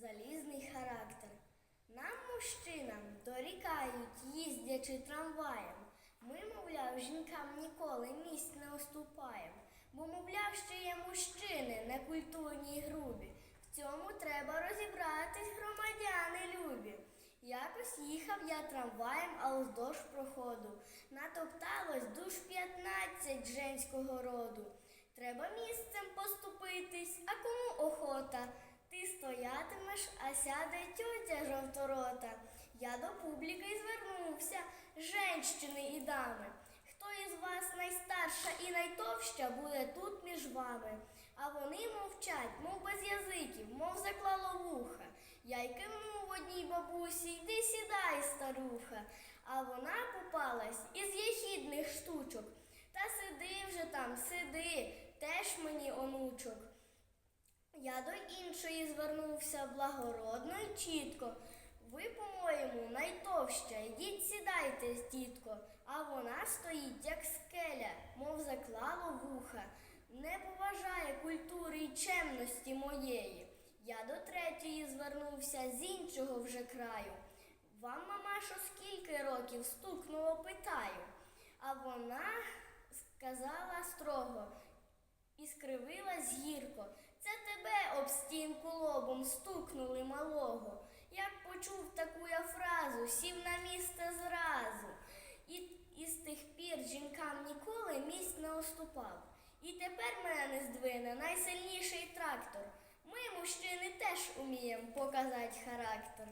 залізний характер. Нам, мужчинам, дорікають, їздячи трамваєм. Ми, мовляв, жінкам ніколи місць не уступаєм, бо, мовляв, що є мужчини, некультурні й грубі. В цьому треба розібратись, громадяни любі. Якось їхав я трамваєм, а уздовж проходу. Натопталось душ 15 женського роду. Треба місцем поступитись, а кому охота? Ти а сяде тьотя жовторота. Я до публіки звернувся, женщини і дами. Хто із вас найстарша і найтовща буде тут між вами? А вони мовчать, мов без язиків, мов заклало вуха. Я й кивнув одній бабусі, йди сідай, старуха. А вона попалась із єхідних штучок. Та сиди вже там, сиди, теж мені онучок. Я до іншої звернувся благородно й чітко. Ви, по-моєму, найтовща, йдіть сідайте, тітко, а вона стоїть, як скеля, мов заклало вуха, не поважає культури й чемності моєї. Я до третьої звернувся з іншого вже краю. Вам, мамашо, скільки років стукнуло, питаю. А вона сказала строго, і скривилась гірко. Об стінку лобом стукнули малого. Як почув таку я фразу, сів на місце зразу. І, і з тих пір жінкам ніколи місць не уступав. І тепер мене не здвине найсильніший трактор. Ми, мужчини, теж уміємо показати характер.